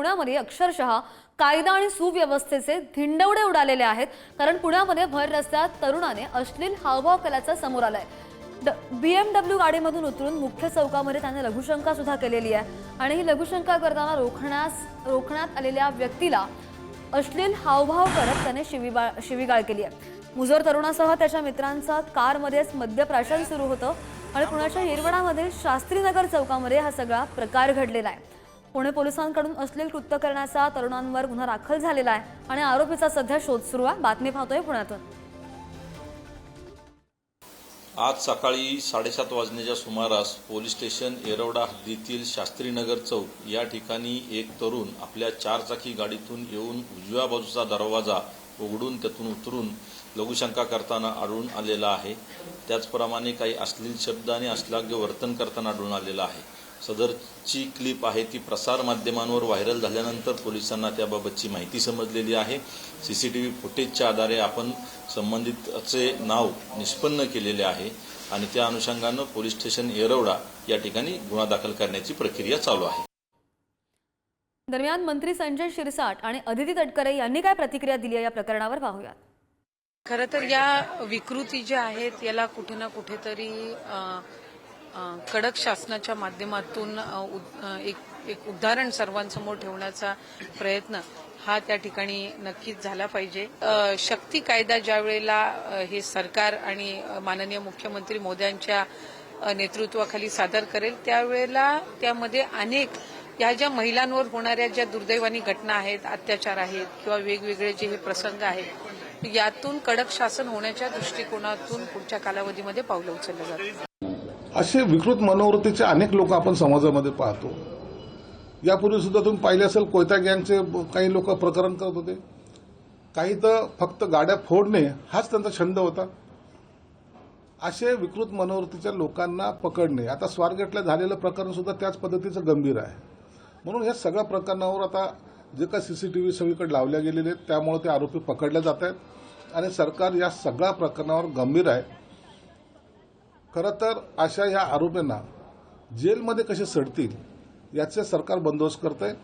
पुण्यामध्ये अक्षरशः कायदा आणि सुव्यवस्थेचे धिंडवडे उडालेले आहेत. कारण पुण्यामध्ये भर रस्त्यात तरुणाने अश्लील हावभाव केल्याचा समोर आलाय. बी एम डब्ल्यू गाडीमधून उतरून मुख्य चौकामध्ये त्याने लघुशंका सुद्धा केलेली आहे. आणि ही लघुशंका करताना रोखण्यास रोखण्यात आलेल्या व्यक्तीला अश्लील हावभाव करत त्याने शिवीबा शिवीगाळ केली आहे. मुजोर तरुणासह त्याच्या मित्रांचा कारमध्येच मद्यप्राशन सुरू होतं. आणि पुण्याच्या हिरवडामध्ये शास्त्रीनगर चौकामध्ये हा सगळा प्रकार घडलेला आहे. पुणे पोलिसांकडून अश्लील कृत्य करण्याचा तरुणांवर गुन्हा दाखल झालेला आहे आणि आरोपीचा सध्या शोध सुरू आहे. बातमी पाहतोय पुण्यातून. आज सकाळी साडेसात वाजण्याच्या सुमारास पोलीस स्टेशन येरवडा हद्दीतील शास्त्रीनगर चौक या ठिकाणी एक तरुण आपल्या चारचाकी गाडीतून येऊन उजव्या बाजूचा दरवाजा उघडून त्यातून उतरून लघुशंका करताना आढळून आलेला आहे. त्याचप्रमाणे काही अश्लील शब्द आणि अश्लाघ्य वर्तन करताना आढळून आलेलं आहे. सदरची क्लिप आहे ती प्रसार माध्यमांवर व्हायरल झाल्यानंतर पोलिसांना त्याबाबतची माहिती समजलेली आहे. सीसीटीव्ही फुटेजच्या आधारे आपण संबंधितचे नाव निष्पन्न केलेले आहे आणि त्या अनुषंगानं पोलीस स्टेशन येरवडा या ठिकाणी गुन्हा दाखल करण्याची प्रक्रिया चालू आहे. दरम्यान मंत्री संजय शिरसाट आणि अदिती तटकरे यांनी काय प्रतिक्रिया दिली आहे या प्रकरणावर पाहूयात. खरं तर या विकृती ज्या आहेत याला कुठे ना कुठेतरी कडक शासनाच्या माध्यमातून उद- एक एक उदाहरण सर्वांसमोर ठेवण्याचा प्रयत्न हा त्या ठिकाणी नक्कीच झाला पाहिजे. शक्ती कायदा ज्या वेळेला हे सरकार आणि माननीय मुख्यमंत्री मोद्यांच्या नेतृत्वाखाली सादर करेल त्यावेळेला त्यामध्ये अनेक या ज्या महिलांवर होणाऱ्या ज्या दुर्दैवानी घटना आहेत अत्याचार आहेत किंवा वेगवेगळे जे हे प्रसंग आहेत यातून कडक शासन होण्याच्या दृष्टिकोनातून पुढच्या कालावधीमध्ये पावलं उचललं जातं असे विकृत मनोवृत्तीचे अनेक लोक आपण समाजामध्ये पाहतो. यापूर्वी सुद्धा तुम्ही पाहिले असेल कोयता गँगचे काही लोक प्रकरण करत होते. काही तर फक्त गाड्या फोडणे हाच त्यांचा छंद होता. असे विकृत मनोवृत्तीच्या लोकांना पकडणे आता स्वारगेटला झालेलं प्रकरण सुद्धा त्याच पद्धतीचं गंभीर आहे. म्हणून या सगळ्या प्रकरणावर आता जे काही व्ही सगळीकडे लावल्या गेलेले आहेत त्यामुळे ते आरोपी पकडले जात आहेत. आणि सरकार या सगळ्या प्रकरणावर गंभीर आहे. खरं तर अशा या आरोपींना जेलमध्ये कसे सडतील याचे सरकार बंदोबस्त करत आहे